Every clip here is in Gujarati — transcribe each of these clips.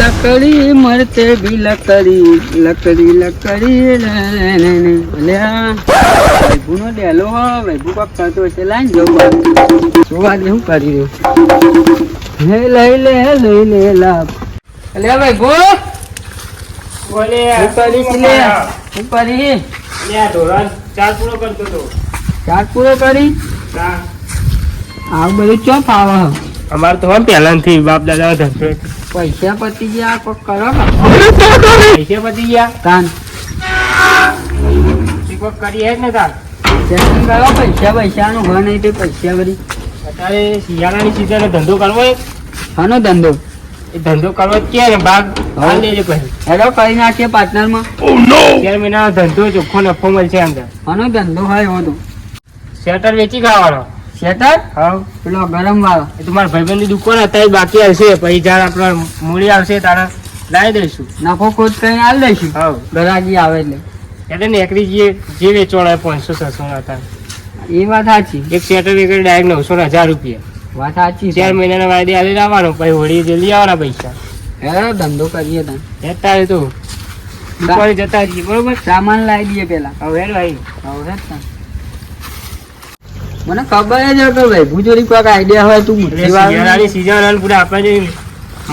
લકડી મરતે બી લકડી લકડી લકડી વૈભુ નો ડેલો વૈભુ કોક કરતો હશે લાઈન જવું શું વાત શું કરી રહ્યો હે લઈ લે લઈ લે લાભ અલ્યા વૈભુ બોલે શું કરી છે લે? ચાર પૂરો કરતો ચાર પૂરો કરી તા. આવું બધું ચો ફાવે હે? અમારે તો હમ પહેલાથી બાપ દાદા ધંધો પૈસા પતી ગયા કોક કરો ને. પૈસા પતી ગયા? કાન કોક કરી હે જ ને તાર. કરો પૈસા ઘર નહીં તે પૈસા ભરી અત્યારે શિયાળાની સીઝન ધંધો કરવો શાનો ધંધો? એ ધંધો કરવો જ કે ભાગ હાલ લેજો પછી. હેલો કરી નાખીએ પાર્ટનરમાં? અત્યારે મહિનાનો ધંધો ચોખ્ખો નફો મળશે અંદર. આનો ધંધો હોય એવો તો. શેટર વેચી ખાવાનો. શેટર હા. પેલો ગરમ વાળો. એ તો મારા ભાઈબંધની દુકાન હતા એ બાકી હશે પછી જ્યારે આપણે મૂડી આવશે તારે લાવી દઈશું. નફો ખોદ કરીને આલ દઈશું. હા. ગરાગી આવે એટલે. એટલે નેકરી જે જે વેચવાના પાંચસો છસો ના હતા એ વાત સાચી. એક શેટર વેચી ડાયરેક્ટ નવસો ને હજાર રૂપિયા. વાત સાચી ચાર મહિનાના વાયદે આલી લાવવાનો પછી હોળી જલ્દી આવવાના પૈસા. હે ધંધો કરીએ તને તારે તો. દુકાને જતા જઈએ બરોબર? સામાન લાવી દઈએ પેલા. હવે ભાઈ. હવે. મને ખબર જ હતો કે ભાઈ ભૂજોરી કોઈક આઈડિયા હોય તું બુદ્ધિ વાળી સીઝન અને પૂરા આપણે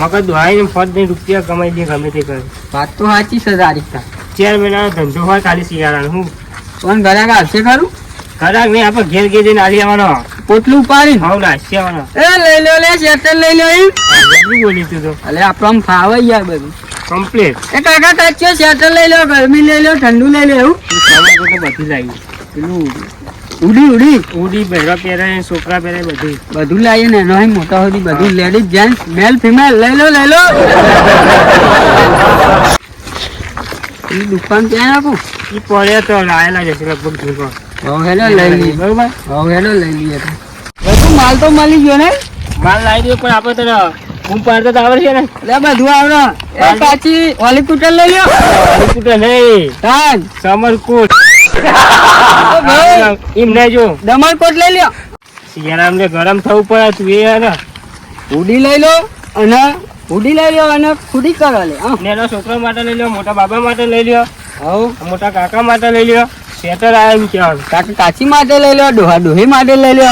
મગજ દોહાઈને ફોજ દઈને રૂપિયા કમાઈ દે ગમે તે કરે. વાત તો સાચી છે તારીખ ચાર મહિનાનો ધંધો હોય ખાલી શિયાળાનો હું? પણ ઘરાક આવશે ખરું? ખરાક નહીં આપણે ઘેર ઘેર જઈને આલી આવવાનો. પોટલું ઉપાડી હાવ નાસી આવવાનો. એ લઈ લો લે શેટર લઈ લો એમ બોલી તું તો. અલે આપણો આમ ફાવે યાર બધું. કમ્પ્લીટ એ કાકા કાચ્યો શેટર લઈ લો ગરમી લઈ લો ઠંડુ લઈ લો એવું? તો બધું લાગ્યું પેલું ઉડી ઉડી. ઉડી પહેરવા પહેરાય છોકરા પહેરાય બધું. બધું લાવીએ ને એનો મોટા સુધી બધું લેડીઝ જેન્ટ્સ મેલ ફિમેલ લઈ લો લઈ લો. એ દુકાન ક્યાં નાખું એ પડ્યા તો લાયેલા જશે લગભગ જૂનો હવે હેલો લઈ લઈએ. બરોબર? હવે હેલો લઈ લઈએ બધું માલ તો મળી ગયો ને? માલ લાવી દો પણ આપણે તો હું પાડતો તો આવડશે ને. લે બધું આવડે. પાછી કાચી ઓલી કુટર લઈ લ્યો. કુટે નહીં. સમરકોટ. લઈ લ્યો. શિયાળામાં ગરમ થવું પડે તું એ ને. હુડી લઈ લો અને હુડી લઈ લો અને ખુડી કરો લે હા. નાના માટે લઈ લ્યો મોટા બાબા માટે લઈ લ્યો હવ. મોટા કાકા માટે લઈ લ્યો સ્વેટર કાકા કાચી માટે લઈ લો ડોહા ડોહી માટે લઈ લો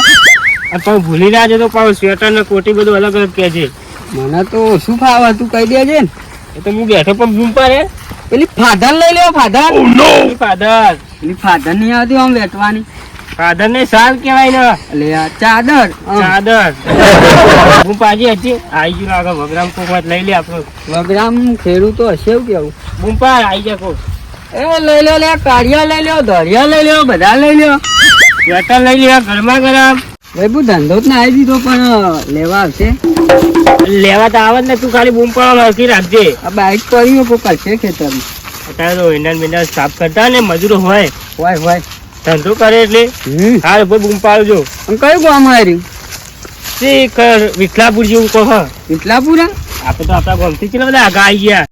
અને પણ ભૂલી ના જતો પાછું સ્વેટર ને કોટી બધું અલગ અલગ કહે છે. મને તો શું ફાવે તું કહી દેજે ને. એ તો હું બેઠો પણ બૂમ પાડે પેલી ફાધર લઈ લો ફાધર. ફાધર. ફાધર નહીં આવતી આમ વેચવાની. ફાધર ને સાલ કેવાય ને. એટલે આ ચાદર ચાદર. હું પાજી હતી આઈ ગયું આગળ વગરામ કોક લઈ લે આપણો. વગરામ ખેડૂતો હશે એવું કેવું? બુંપા આઈ જાય કોક. એ લઈ લો લે કાઢિયા લઈ લો ધરિયા લઈ લો બધા લઈ લો વેટર લઈ લ્યો ગરમા ગરમ. ભાઈ ધંધો જ ના આવી દીધો પણ લેવા આવશે. લેવા તો આવે ને તું ખાલી બૂમ પાડવા રાખજે. આ બાઈક પડી કોઈ કરશે ખેતર અત્યારે તો ઇન્ડિયન બિન્ડિયન સાફ કરતા ને મજૂરો હોય. હોય હોય. ધંધો કરે એટલે? હાલ ઉપર બૂમ પાડજો. અને કયું ગામ આવ્યું તે વિઠલાપુર જેવું કહો વિઠલાપુર આપણે તો આપણા ગામથી કેટલા બધા આગા આવી ગયા.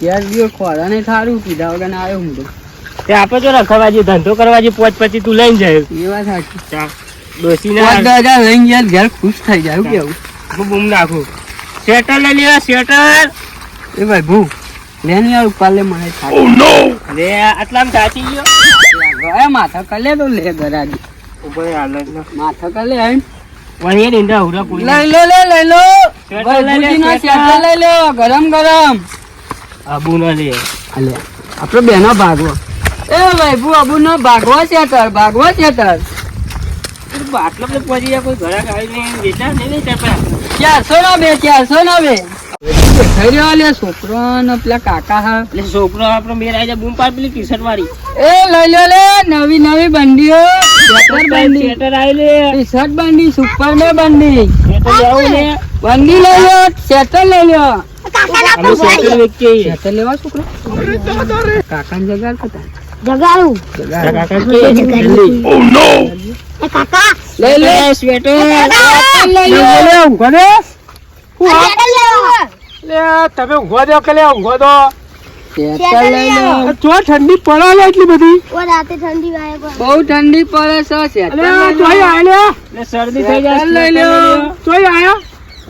ત્યાર દિવસ ખોરા ને સારું કીધા વગર આવ્યો હું તો. તે આપણે તો રખવા જઈએ ધંધો કરવા જે પોચ પછી તું લઈને જાય. એ વાત સાચી. ચા ના લઈને ગયા ઘેર ખુશ થઈ જાય કેવું? હું બૂમ નાખું. સ્વેટર લઈ લેવા સ્વેટર. એ ભાઈ ભૂ. લે ને યાર ઉપર લે મને થાય લે આટલામાં સાચી ગયો. ગયા માથા કલે તો લે ગરાજી. ઉપર હાલ માથા કલે આઈ વળી એ નીંદા હુડા કોઈ લઈ લો લે લઈ લો. લઈ લે, ગરમ ગરમ. આબુ ના લે. અલે આપડે બેનો ભાગવો. એ ભાઈ ભૂ આબુ નો ભાગવો શેતર ભાગવો શેતર આટલા બધા પહોંચી ગયા કોઈ ઘરાક આવી નહીં. વેચા નહીં ચારસો નો બે ચારસો નો બે. કાકા લઈ લો લે નવી નવી બંડીઓ સ્વેટર લઈ લો. તમે ઊંઘવા દો કે ઊંઘવા દો? ઠંડી પડે લે એટલી બધી. ઓ રાતે ઠંડી વાય બહુ ઠંડી પડે છે આય લે. શરદી થઈ જાય લઈ લો. ચોય આયા.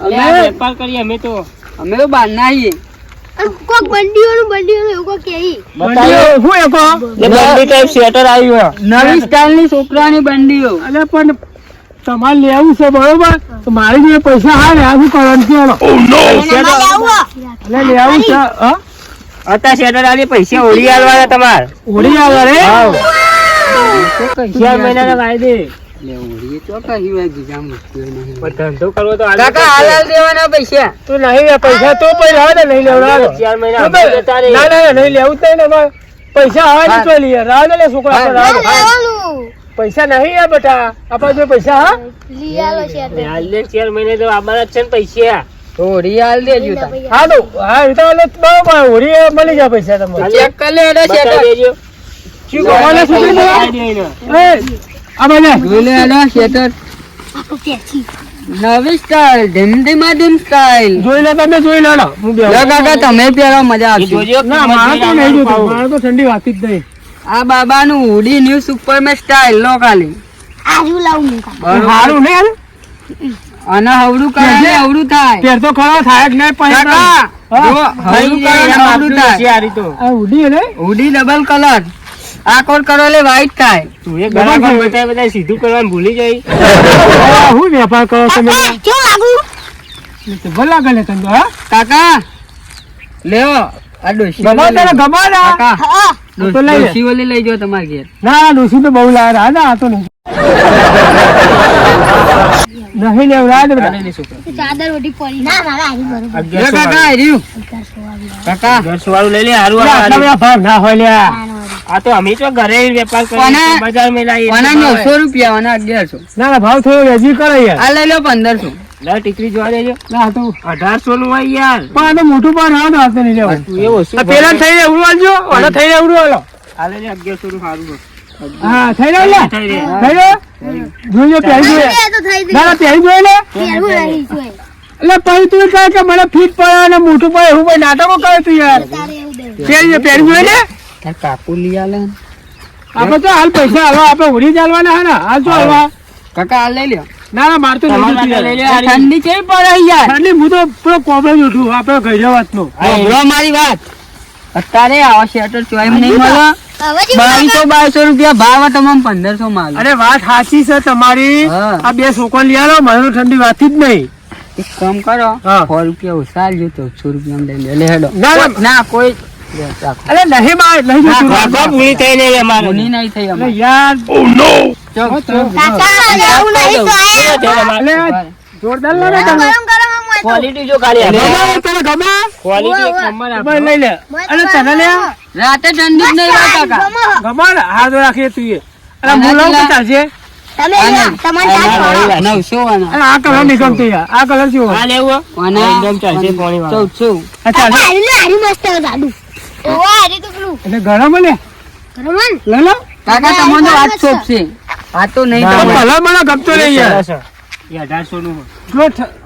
અમે વેપાર કરીએ અમે તો. અમે તો બહાર ના આવીએ અને કોક બંડીઓનું બંડીઓનું એવું કોક કહી. બતાવ્યો હું એકો બંડી ટાઈપ સ્વેટર આવ્યું નવી સ્ટાઇલની છોકરાની બંડીઓ. અલે પણ તમારે લેવું છે બરોબર? તો મારી જોડે પૈસા હા ને આ કરવાનું કે લેવું છે અત્યારે શેટર આલી પૈસા ઓળી આલવાના તમારે. ઓળી આવે રે ચાર મહિનાના વાયદે ધંધો કરવો તો આલવો દેવાના પૈસા. તો નહીં પૈસા તો પછી નહીં લેવડાવો. ચાર મહિના ના હમણાં જતા રહે. ના નહીં લેવું જ નહીં ને પૈસા આવે ને તો લઈએ રાહ લે છોકરા પૈસા નહીં આ બેટા. આપણા જોડે પૈસા હા? છે હાલ ને ચાર મહિને તો અમારા જ છે ને પૈસા. તો ઓળી હાલ દેજો હા તો હા એ તો એટલે બરોબર એ મળી જાય પૈસા તમારે ચેક કરી લે એટલે બતાવી. દેજો. શું? દે એને. એ, આ બાજુ. જોઈ લે એટલે શેટર. નવી સ્ટાઇલ ધીમ ધીમા ધીમ સ્ટાઇલ જોઈ લે તમે જોઈ લો લો. હું. કાકા તમે પહેરો મજા આવશે જોજો ના મારે તો નહીં જોતો. મારે તો ઠંડી વાતી જ નહીં. આ બાબાનું હુડી ન્યુ સુપર મેં સ્ટાઇલ લો ખાલી. આજુ લાવું મૂકા. બરોબર. સારું અને હવડું કરે ને હવડું થાય. પહેર તો ખરો થાય જ નહીં પછી કાકા હવડું કરે ને હવડું થાય. હોશિયારી તો આ ઉડી ને હુડી ડબલ કલર આ કોણ કરો એટલે વ્હાઈટ થાય. તું એ કામ બતાવી બતાવી સીધું કરવાનું ભૂલી જાય હું વેપાર કરો તમે? કેવું લાગુ? ભલે લાગે લે તને હા. કાકા લેવો લઈ તમારા ઘેર. ના ડોસી તો બહુ હા ના તો નહીં. નહીં લેવડા દે બેટા. આને છોકરા. ચાદર ઓઢી પડી. ના મારા હારી બરોબર કાકા આ કાકા અગિયારસો વાળું. લઈ લે હારું આટલા ભાવ ના હોય લ્યા. આ તો અમે તો ઘરે વેપાર? કરીએ બજારમાં લાવીએ કોના રૂપિયા અગિયારસો? ના ના ભાવ થોડો વેજી કરો યાર આ લઈ લો પંદરસો. લા ટીકરી જોવા દેજો. ના આ તો અઢારસો નું હોય યાર. પણ આ તો મોટું પણ હા ના તો નહીં લેવું. તું એવો શું આ પેલા થઈને ઉડવા આલજો અને થઈને એવડું આલો આ લઈ લે અગિયારસો નું સારું હા થઈ રહ્યો લે? થઈ રહે. થઈ રહ્યો? જોજો પહેરી જોઈએ એ. તો થઈ ના ના પહેરી જોઈ લે. પહેરવું નહીં એટલે પછી તું કહે કે મને ફીટ પડે અને મોટું પડે એવું ભાઈ નાટકો કરે તું યાર. પહેરી પહેરી જોઈ લે. તાર કાકુ લઈ આલે આપણે તો હાલ પૈસા હાલો આપણે ઉડી ચાલવાના હે ને. હાલ શું હાલવા. કાકા હાલ લઈ લ્યો. ના ના માર તો તમારા નહીં માટે લઈ લે. જોતું યાર. આ ઠંડી કેવી પડે યાર? ઠંડી હું તો કોબળો જ ઉઠું વાત નો મારી વાત. અત્યારે આવા શેટર ચોઈમ નહીં મળે. બાવીસો બાવીસો રૂપિયા ભાવ તમામ પંદરસો માં અરે વાત સાચી છે તમારી. આ બે છોકરા લઈ આવો મને ઠંડી વાતી જ નહીં. એક કામ કરો. સો રૂપિયા ઓછા ચૌદસો રૂપિયા લઈ લે લે હેડો ના, કોઈ અરે નહીં માર નહીં ભૂલી થઈ નહીં અમારે. ઊની નહીં થઈ અમારે. યાર. ચૌદ. કાકા આવું નહીં તો આયા. અરે જોરદાર લાગે. ક્વોલિટી જો ખાલી લે. ગમે તને ગમે ક્વોલિટી એક ઉવા, નંબર ભાઈ લઈ લે. અને તને લે? રાતે ઠંડી નહીં હોય કાકા. ગમો. હાથ રાખીએ તું એ. અરે હું લઉં કે તમે આ તમારે નવસો આ કલર નહીં ગમતો યાર. આ કલર કેવો આ લેવું. વાના એકદમ ચાલશે પોણી વાળો. ચૌદસો આ હારી મસ્ત છે દાદુ ઓવા, હારી તો પેલું એટલે ગરમ ને? ગરમ હોય લો. કાકા તમને વાત શોભશે. આ તો નહીં ગમે. મને ગમતો નહીં યાર. અઢારસો નું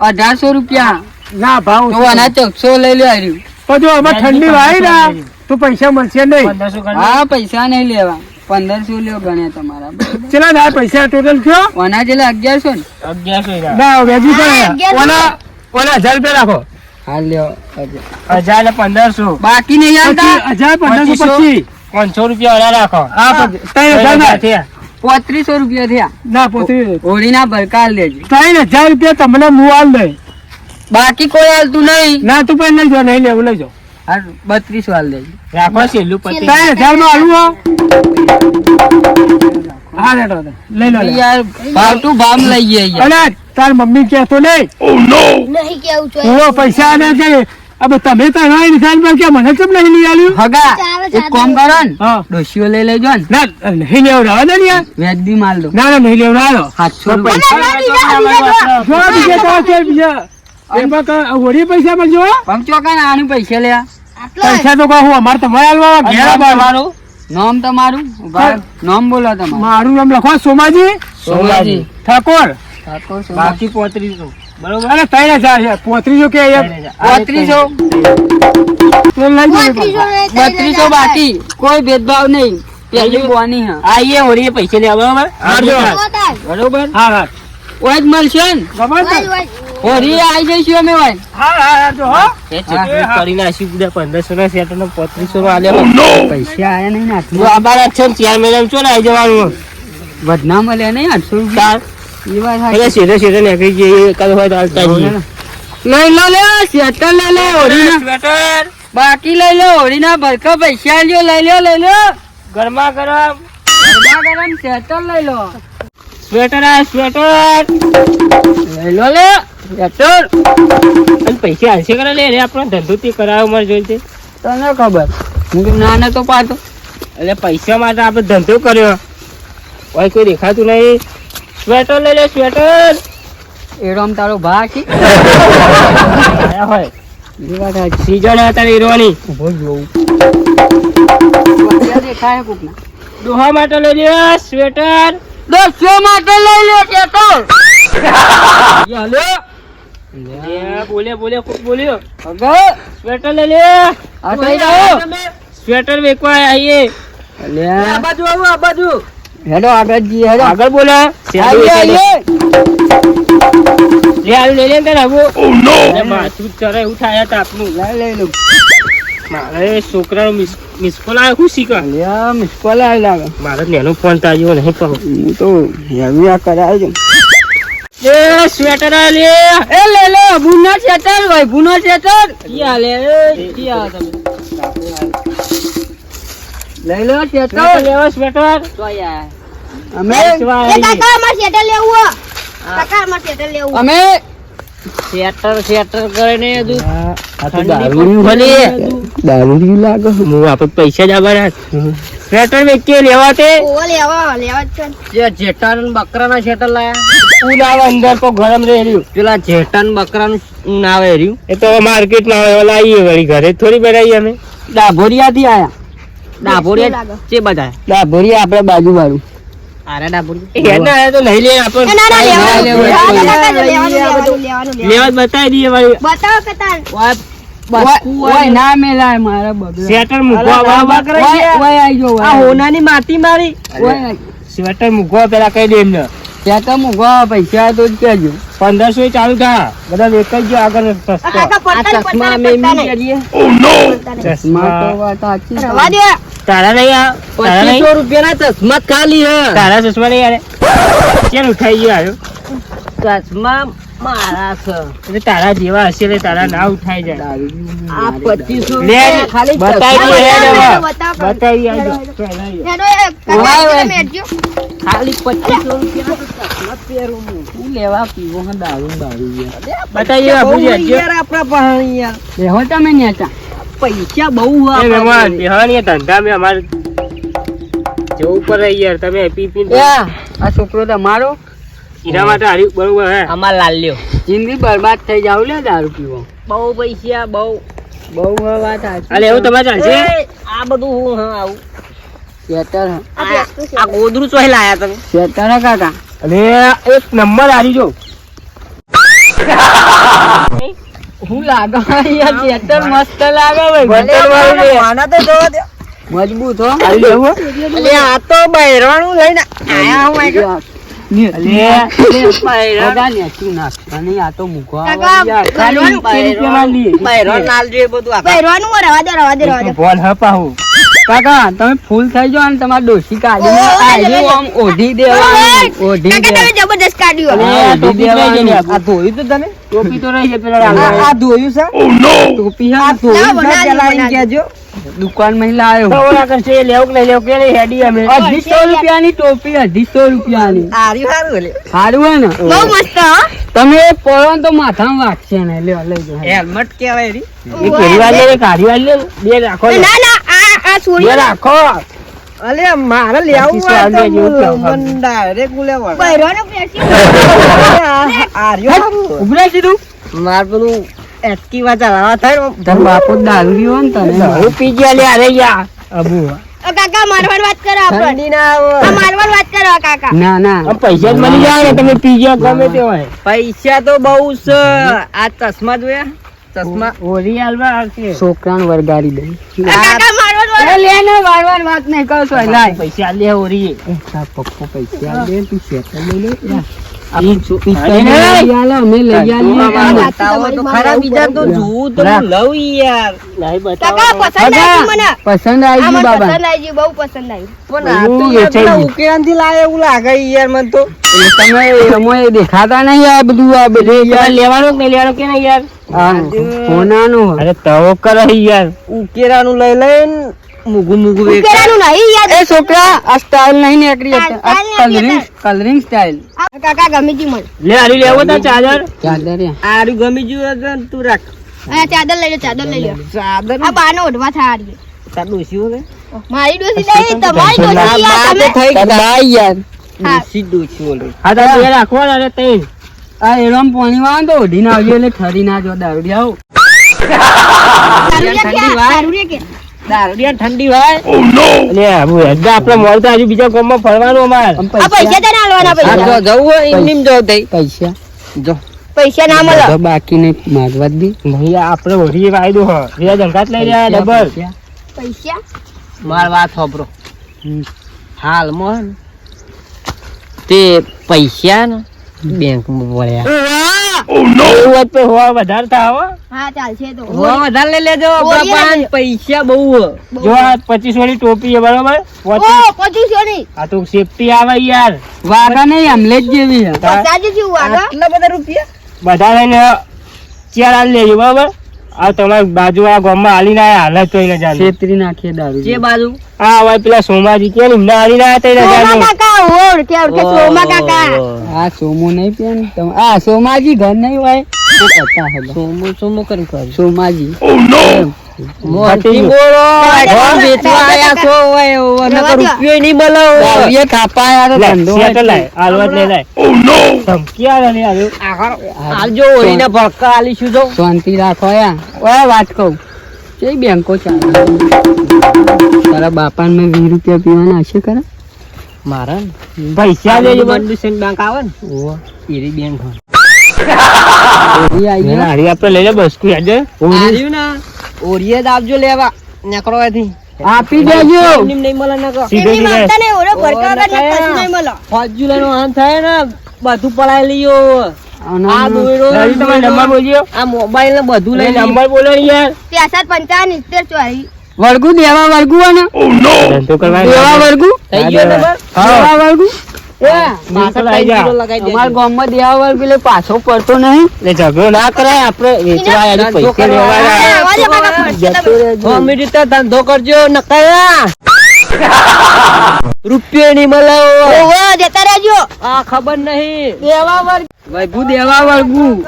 અઢારસો રૂપિયા. ના ભાવ તો આના ચૌદસો લઈ લે આવ્યું પણ જો આમાં ઠંડી વાય ના તો પૈસા મળશે નહીં. હા પૈસા નહીં લેવા. પંદરસો લ્યો ગણ્યા તમારા. ચલા ના પૈસા ટોટલ થયો? ઓના જેટલા અગિયારસો ને? અગિયારસો ના. વેજી પણ ઓના ઓલા ઓલા હજાર રૂપિયા રાખો. હા લ્યો હજાર ને પંદરસો. બાકી નહીં આવતા? હજાર પંદરસો પચીસો. પચીસ રૂપિયા રાખો. હા. ત્રણ હજાર. પોત્રીસો રૂપિયા થયા. ના પોત્રીસ. હોળીના ભરકાલ લેજો ત્રણ હજાર રૂપિયા તમને હું હાલ દે બાકી કોઈ હાલતું નહીં. ના તું પણ લઈ જાઓ નહીં લેવું લઈ જાઓ હા બત્રીસો હાલ દેજો. રાખો છેલ્લું પતી. ત્રણ હજારમાં આલવું હો? હા રેડો લઈ લો લે. યાર ભાવ ટુ ભાવ લઈએ યાર તાર મમ્મી કહેતો નહીં. નહીં કેવું પૈસા ને કે હવે તમે તો ના નિશાન પર કે મને કેમ નહીં લઈ આલ્યું? હગા એક કામ કરો ને ડોશીઓ લઈ લેજો ને. ના નહીં લેવડાવો ને યાર વ્યાજબી માલ દો. ના ના નહીં લેવડાવો. સાતસો તો રૂપિયા. બીજા, બીજા, જો બીજા તો છે બીજા. એમાં કા- ઓડી પૈસા માં જો પંચો કા આનું પૈસા લે. પૈસા તો કહું અમારે તમારે આલવા ઘેરા બાર. તમારું? નામ તમારું? ઊભા. નામ બોલો તમારું. મારું નામ લખો સોમાજી. સોમાજી. ઠાકોર. ઠાકોર. બાકી પોત્રીસો. બરોબર? અરે છે પોત્રીસો કે પોત્રીસો? બત્રીસો બાકી. કોઈ ભેદભાવ નહીં. પેલી બોની હા. આ એ હોરી પૈસા લે બરાબર? હા હા. ઓય જ મળશે ને. હોરી આવી જઈશું અમે ભાઈ હા હા હા જો હો. એ ચટણી બધા પંદરસો ના સેટ ને પોત્રીસો માં આલ્યા પૈસા આયા નહીં ને જો હાથમાં છે ને ચાર મહિના ચો આવી જવાનું. વધના મળ્યા નહીં આઠસો રૂપિયા? સાચી. સીધે સીધે નીકળી જઈએ એકાદ હોય તો હાલતા જઈએ. લઈ લો લે સ્વેટર લઈ લે હોળીના સ્વેટર બાકી લઈ લો હોળીના ભરખા પૈસા લ્યો લઈ લો લઈ લો ગરમા ગરમ. ગરમા ગરમ સ્વેટર લઈ લો. સ્વેટર આ સ્વેટર. લઈ લો લે સ્વેટર અને પૈસા હાલશે કરે લે રે આપણો ધંધો તે કરાવો મારે જોઈ છે તને ખબર? હું નાનો તો પાતો એટલે પૈસા માટે આપણે ધંધો કર્યો. કોઈ કોઈ દેખાતું નહીં. સ્વેટર લઈ લે સ્વેટર. એડોમ તારો ભા આયા હોય. સીઝન અત્યારે હીરોની. ઊભો જોઉં પૈસા દેખાય કોકના. દોહા માટે લઈ લે સ્વેટર. દસો માટે લઈ લે સ્વેટર. હાલો. લે, બોલે બોલે બોલ્યો. સ્વેટર લઈ લે. સ્વેટર વેકવા આવીએ આ બાજુ આવો આ બાજુ. હેડો આગળ જી હેડો આગળ બોલે. લે આ લઈ લે. ને તારે આવું અરે માથું ચરે ઉઠાયા તા આપનું લઈ લઈ લો મારે છોકરાનો મિસ મિસ કોલ આવ્યો શું શીખવા? આ મિસકોલ આવી લાગે. મારે નેનો ફોન તાજો નહીં કહું. હું તો હેવી આ કરાવી દઉં. એ સ્વેટર આ લે. એ લે લે ભૂનો સ્વેટર ભાઈ ભૂનો સ્વેટર. ક્યાં લે એ ક્યાં તમે? લઈ લો સ્વેટર સ્વેટર લેવો સ્વેટર તો યાર અમે? વેચવા એ કાકા અમારે શેટર લેવું કાકા અમારે શેટર લેવું અમે? સ્વેટર સ્વેટર કરીને આ તો ઠંડી ભલે. દારૂડિયું લાગે. હું આપણે પૈસા જ આવવાના સ્વેટર વેચીએ લેવા તે? ઓવો લેવા લેવા જે જેઠાન બકરાના શેટર લાયા. ઊન આવે અંદર તો ગરમ રહે રહ્યું. પેલા જેઠાન બકરાનું ઊન આવે રહ્યું. એ તો માર્કેટમાં લાવીએ વળી ઘરે. થોડી બનાવીએ અમે. ડાભોરિયાથી આયા. ડાભોરિયા છે બધા આપણે બાજુ વાળું તો નહીં લે આપણે. લેવા બતાવી દઈએ બતાવો માટી મારી. સ્વેટર મૂકવા પેલા કઈ દે એમને. ત્યાં તો મૂકો પૈસા તો જ કહેજો. પંદરસો ચાલુ થા. બધા વેચાઈ ગયો આગળ ચશ્મા. કરીએ ચશ્મા. તો વાત સાચી. તારા નહીં આ પચીસો રૂપિયાના ચશ્મા ખાલી હે. તારા ચશ્મા નહીં યાર. ઉઠાઈ ગયો આવ્યો ચશ્મા મારા છે એટલે તારા જેવા હશે એટલે તારા ના ઉઠાઈ જાય. આ પચીસો લે ખાલી બતાવી બતાવો. ખાલી પચીસો હું લેવા પીવો હે દારૂ દારૂ તમે નેતા પૈસા બહુ એ ધંધા મેં અમારે જવું પડે યાર તમે પી પી આ છોકરો તમારો? એના માટે હારી બરોબર હે. અમાર લાલ્યો જિંદગી બરબાદ થઈ જાવ લે દારૂ પીવો. બહુ પૈસા બહુ. બહુ હે વાત સાચી અલે એવું તમારે ચાલશે? આ બધું હું હા આવું. શેતર આ. ગોદરું ચોહી લાયા તમે? શેતર કાકા? અને એક નંબર હારી જો. હું લાગો યાર શેતર મસ્ત લાગે ભાઈ. બટર વાળું દે. મજબૂત હો? અલે આ તો બહેરવાનું લઈને આયા હું કાકા, તમે ફૂલ થઈ જાઓ અને તમારા આમ ઓઢી દેવા ઓઢી કાકા જબરદસ્ત કાઢ્યું હો. આ ધોયું તો તમે ટોપી તો રહી છે પેલા આ ધોયું છે? ટોપી હા ધોયું છે પેલા એમ બનાવી. કહેજો દુકાનમાં લાવ્યો તો કરશે, એ લેવું કે નહીં લેવું કે હેડી અમે. અઢીસો રૂપિયાની ટોપી અઢીસો રૂપિયાની. સારું હે ને? બહુ મસ્ત. તમે પડો તો માથામાં વાગશે ને લ્યો લઈ જાઓ. હેલ્મેટ કેવાય રી. એ કેરી વાળી લે, કાઢી વાળી લે, બે રાખો ના ના આ આ બે રાખો. અલે મારે લેવું હોય તો હું ડાયરેક્ટ લેવા પેસી આર્યો ઉભરા સીધું. માર પેલું એક્ટિવા ચલાવા થાય તાર બાપો દારૂ રહ્યો ને તને. હું પી ગયા લે અરે યા. અબુ. ઓ કાકા મારવાડ વાત કરો આપણે. આ મારવાડ વાત કરો કાકા. ના ના. પૈસા જ મળી જાય ને તમે પી ગયા ગમે તે હોય. પૈસા તો બહુ છે. આ ચશ્મા જોયા? ચશ્મા. ઓરી આલવા આવશે. છોકરાને વરગાડી દે કાકા મારવાડ વાત લે ને વાર વાત નહીં કહો છો લાય. પૈસા લે ઓરી. એ પપ્પો પૈસા લે તું શેટર લઈ લે. પસંદ આવી બાબા. બહુ પસંદ લાવે એવું લાગે યાર મને તો. તમે એમાં દેખાતા નહીં આ બધું આ બધું લેવાનું લેવાનું કે નહીં લેવાનો કે નહીં યાર? આ હોનાનું અરે તવો કરે યાર. ઉકેરાનું લઈ લઈને મૂગું મુગુ. ઉકેલાનું નહીં યાદ એ છોકરા આ સ્ટાઈલ નહીં નીકળી આ આ કલરિંગ કલરિંગ સ્ટાઈલ કાકા ગમી જી મને. લે આરી લેવો તા ચાદર. ચાદર આરી ગમી જી તો તું રાખ. આ ચાદર લઈ લે ચાદર લઈ લે. ચાદર આ બાનો ઓઢવા થારી તાર ડોશી હોય? ને? મારી ડોસી નહીં તમારી ડોસી યાર તમે થઈ ભાઈ યાર. ડોસી ડોસી ઓલી. હા તો બે રાખવાના અરે તઈ આ એરમ પાણી વાંધો તો ઓઢીને આવજો એટલે ઠરી ના જો દારૂડી આવો દારૂડિયા કે દારૂડિયા ક્યાં? દારૂડિયા ઠંડી હોય. લે આબુ હેડ આપણે મોલ તો હજુ બીજા ગામમાં ફરવાનું અમાર. આ પૈસા તને આલવાના પૈસા. જવું હોય એમ નેમ જાવ તઈ પૈસા. જો. પૈસા ના મળે. તો બાકી ને માગવા દી. નહીં આપણે ઓઢી વાયદો હ. જંગાત લઈ રહ્યા ડબલ. પૈસા. માર વાત. હાલમાં તે પૈસા ને પડ્યા હોત તો હોવા વધારે થાવ હા. ચાલશે તો. વધારે લઈ લેજો આપણા પૈસા બહુ. જો પચીસ વાળી ટોપી બરોબર? પચીસ પચીસો આ તો સેફટી આવે યાર. વાઘા નહીં આમલે જ જેવી છે. પચાસ જેવું આગળ આટલા બધા રૂપિયા? બધા લઈને ચાર લેજો બરોબર? આ તમારી બાજુ આ ગામમાં હાલી ના હાલત તો એને જાણો છેતરી નાખીએ દારૂ. જે બાજુ? આ હવે પેલા સોમાજી કે ને ના હાલી ના તઈ સોમા જાણો કે ઓળખે કે સોમા કાકા. આ સોમો નહીં પેન તમ- આ સોમાજી ઘર નહીં હોય? તો કરતા હતા સોમો સોમો કરી કર સોમાજી. મોટી બોલો વેચવા આયા છો? ઓય, રૂપિયો નહીં. કાપા યાર ધંધો. ધમકી ને યાર. આલજો ઓરીના ભડકા આલીશું જો. શાંતિ રાખો યા ઓય વાત કહું. બેંકો ચાલે. તારા બાપા મેં વીસ રૂપિયા પીવાના હશે ખરા? મારા પૈસા લેજો. બેંક આવે ને? એરી બેંક એ આઈ ના, ગયા. હારી આપણે લઈ લે બસ આજે. આર્યું ને. ઓરીએ જ આપજો લેવા. નકરો એથી. આપી દેજો. નિમ નહીં મળે નકર. સીધે. માનતા નહીં ભરકા ને કયા? કશું નહીં મળે. નો આમ થાય ને બધું પડાઈ લીયો આ દોયડો તમે નંબર બોલ્યો આ મોબાઈલ ને બધું લઈ નંબર બોલો ને યાર. ત્રેસઠ પંચાવન સિત્તેર ચોરી વર્ગુ દેવા વર્ગુ હે ને ધંધો કરવા દેવા વર્ગુ? થઈ ગયો નંબર? દેવા વર્ગુ? પાછો પડતો નહીં. ઝઘડો ના કરાય વેચવા ધંધો કરજો નકયા. રૂપિયો મળે જતા રહેજો. આ ખબર નહીં. દેવા વર્ગ દેવા વર્ગુ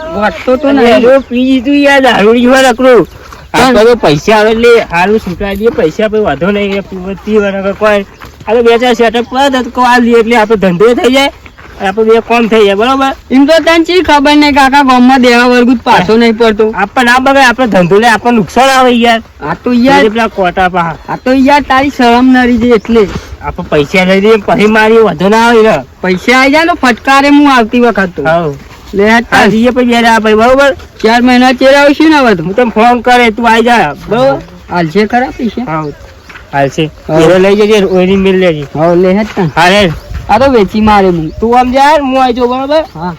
તો નહીં. પી યાર પૈસા આવે એટલે સારું સુટાઈ દઈએ પૈસા પછી વાંધો નહીં. પીવતી હોય કોઈ આ તો બે ચાર સેટઅપ આ લઈએ એટલે આપણે ધંધો થઈ જાય. આપણું આપણે બે કોમ થઈ જાય બરોબર? એમ તો તને ચી ખબર નહીં કાકા ગામમાં દેવા વર્ગ જ પાછો નહીં પડતો. આપણને આ બગાડ આપણે ધંધો લે આપણને નુકસાન આવે યાર. આ તો યાર પેલા કોટા પા. આ તો યાર તારી શરમ નરી છે એટલે. આપણે પૈસા લઈ દઈએ પછી મારી વધુ ના આવે પૈસા આવી જાય તો ફટકારે હું આવતી વખત તો. લે તારી પછી બે દાડા બરોબર? ચાર મહિના ચેર આવશું ને હવે હું તને ફોન કરે તું આવી જા બરોબર? હાલશે ખરા પૈસા? હાલશે એરો લઈ જજે ઓઈની મિલ લેજે. હા લે હે તને હારે આ તો વેચી મારે હું. તું આમ જા હું આવી જો બરાબર? હા.